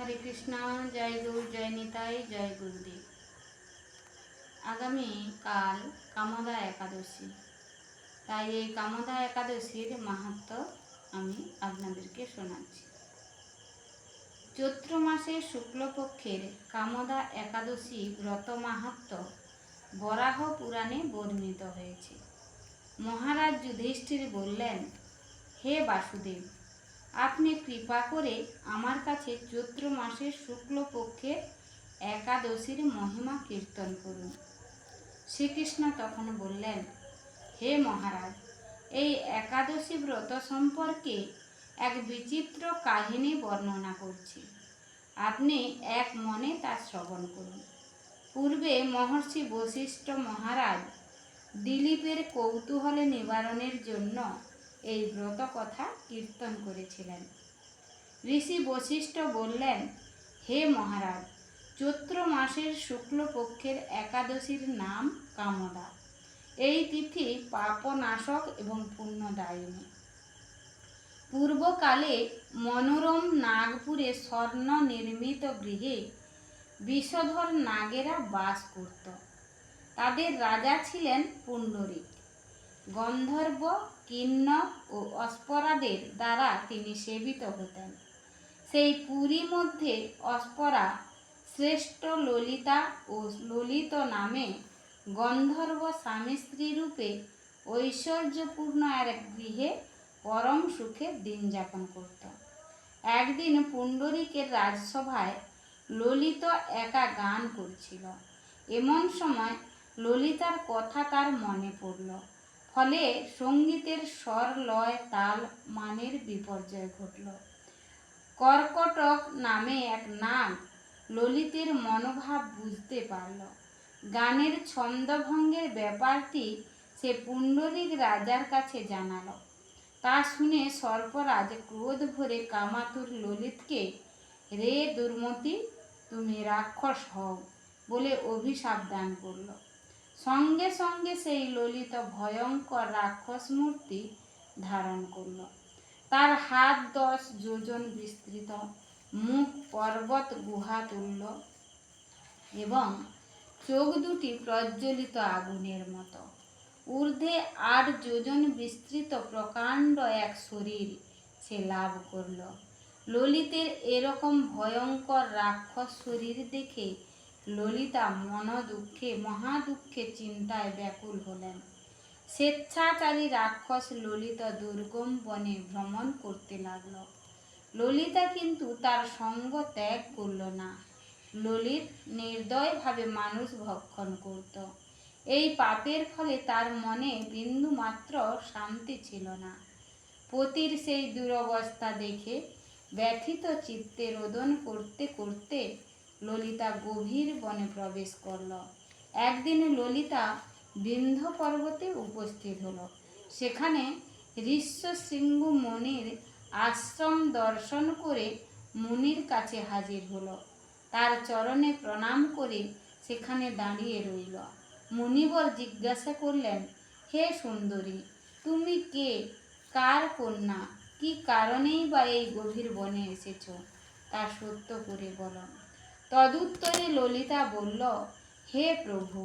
হরে কৃষ্ণ, জয় গুরু, জয় নিতাই, জয় গুরুদেব। আগামী কাল কামদা একাদশী। তাই এই কামদা একাদশীর মাহাত্ম আমি আপনাদেরকে শোনাচ্ছি। চৈত্র মাসের শুক্লপক্ষের কামদা একাদশী ব্রত মাহাত্ম বরাহ পুরাণে বর্ণিত হয়েছে। মহারাজ যুধিষ্ঠির বললেন, হে বাসুদেব আপনি কৃপা করে আমার কাছে চৈত্র মাসের শুক্লপক্ষের একাদশীর মহিমা কীর্তন করুন। শ্রীকৃষ্ণ তখন বললেন, হে মহারাজ, এই একাদশী ব্রত সম্পর্কে এক বিচিত্র কাহিনী বর্ণনা করছি। আপনি এক মনে তা শ্রবণ করুন। পূর্বে মহর্ষি বশিষ্ঠ মহারাজ দিলীপের কৌতূহলে নিবারণের জন্য এই ব্রত কথা কীর্তন করেছিলেন। ঋষি বশিষ্ঠ বললেন, হে মহারাজ, চৈত্র মাসের শুক্লপক্ষের একাদশীর নাম কামদা এই তিথি পাপনাশক এবং পুণ্যদায়িনী। পূর্বকালে মনোরম নাগপুরে স্বর্ণ নির্মিত গৃহে বিষধর নাগেরা বাস করত। তাদের রাজা ছিলেন পুণ্ডরিক। গন্ধর্ব কিন্নর ও অস্পরাদের দ্বারা তিনি সেবিত হতেন। সেই পুরী মধ্যে অস্পরা, শ্রেষ্ঠ ললিতা ও ললিত নামে গন্ধর্ব স্বামী স্ত্রী রূপে ঐশ্বর্যপূর্ণ এক গৃহে পরম সুখে দিন যাপন করত। একদিন পুণ্ডরিকের রাজসভায় ললিত একা গান করছিল। এমন সময় ললিতার কথা তার মনে পড়ল। ফলে সঙ্গীতের স্বর, লয়, তাল, মানের বিপর্যয় ঘটল। কর্কটক নামে এক নাগ ললিতের মনোভাব বুঝতে পারল। গানের ছন্দভঙ্গের ব্যাপারটি সে পুণ্ডরিক রাজার কাছে জানালো। তা শুনে সর্পরাজ ক্রোধ ভরে কামাতুর ললিতকে, রে দুর্মতি, তুমি রাক্ষস হও বলে অভিশাপ দান করল। সঙ্গে সঙ্গে সেই ললিত ভয়ঙ্কর রাক্ষস মূর্তি ধারণ করল। তার হাত দশ যোজন বিস্তৃত, মুখ পর্বত গুহা তুলল এবং চোখ দুটি প্রজ্বলিত আগুনের মতো। ঊর্ধ্বে আট যোজন বিস্তৃত প্রকাণ্ড এক শরীর সে লাভ করল। ললিতের এরকম ভয়ঙ্কর রাক্ষস শরীর দেখে ললিতা মন দুঃখে মহা দুঃখে চিন্তায় ব্যাকুল হলেন। স্বেচ্ছাচারী রাক্ষস ললিতা দুর্গম বনে ভ্রমণ করতে লাগল। ললিতা কিন্তু তার সঙ্গ ত্যাগ করল না। ললিত নির্দয়ভাবে মানুষ ভক্ষণ করত। এই পাপের ফলে তার মনে বিন্দু মাত্র শান্তি ছিল না। পতির সেই দুরবস্থা দেখে ব্যথিত চিত্তে রোদন করতে করতে ললিতা গভীর বনে প্রবেশ করল। একদিন ললিতা বিন্ধ্য পর্বতে উপস্থিত হলো। সেখানে ঋষ্য সিংহ মনির আশ্রম দর্শন করে মুনির কাছে হাজির হলো। তার চরণে প্রণাম করে সেখানে দাঁড়িয়ে রইল। মুনিবর জিজ্ঞাসা করলেন, হে সুন্দরী, তুমি কে? কার কন্যা? কি কারণেই বা এই গভীর বনে এসেছ? তা সত্য করে বলো। তদুত্তরে ললিতা বলল, হে প্রভু,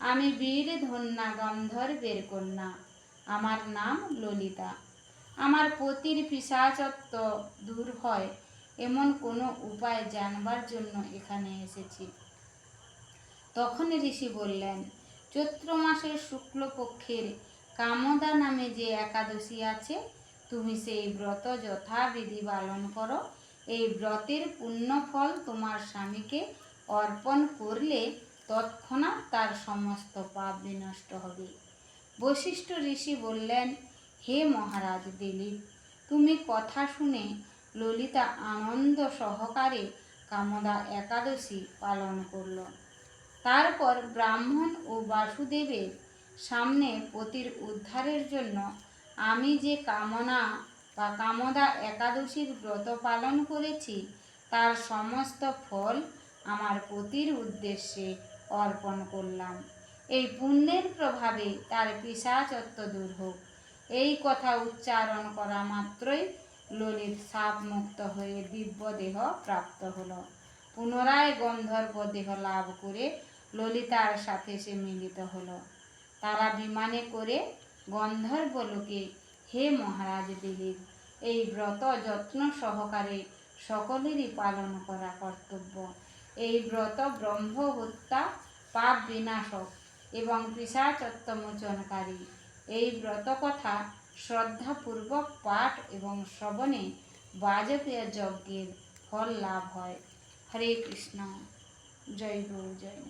আমি বীর ধন্যা গন্ধর্বের কন্যা আমার নাম ললিতা। আমার পতির পিসাচত্ব দূর হয়, এমন কোনো উপায় জানবার জন্য এখানে এসেছি। তখন ঋষি বললেন, চৈত্র মাসের শুক্লপক্ষের কামদা নামে যে একাদশী আছে, তুমি সেই ব্রত যথাবিধি পালন করো এই ব্রতের পুণ্যফল তোমার স্বামীকে অর্পণ করলে তৎক্ষণাৎ তার সমস্ত পাপ বিনষ্ট হবে। বশিষ্ঠ ঋষি বললেন, হে মহারাজ দিলীপ, তুমি কথা শুনে ললিতা আনন্দ সহকারে কামদা একাদশী পালন করল। তারপর ব্রাহ্মণ ও বাসুদেবের সামনে পতির উদ্ধারের জন্য আমি যে কামনা বা কামদা একাদশীর ব্রত পালন করেছি। তার সমস্ত ফল আমার পতির উদ্দেশ্যে অর্পণ করলাম। এই পুণ্যের প্রভাবে তার পিসাচত্ব দূর হোক। এই কথা উচ্চারণ করা মাত্রই ললিত সাপ মুক্ত হয়ে দিব্য দেহ প্রাপ্ত হল। পুনরায় গন্ধর্ব দেহ লাভ করে ললিতার সাথে সে মিলিত হল। তারা বিমানে করে গন্ধর্ব লোকে হে মহারাজ দিলীপ এই ব্রত যত্ন সহকারে সকলেরই পালন করা কর্তব্য। এই ব্রত ব্রহ্ম হত্যা পাপ বিনাশক এবং পিসাচত্বমোচনকারী এই ব্রত কথা শ্রদ্ধাপূর্বক পাঠ এবং শ্রবণে বাজপেয় যজ্ঞের ফল লাভ হয়। হরে কৃষ্ণ। জয় গুরু, জয়।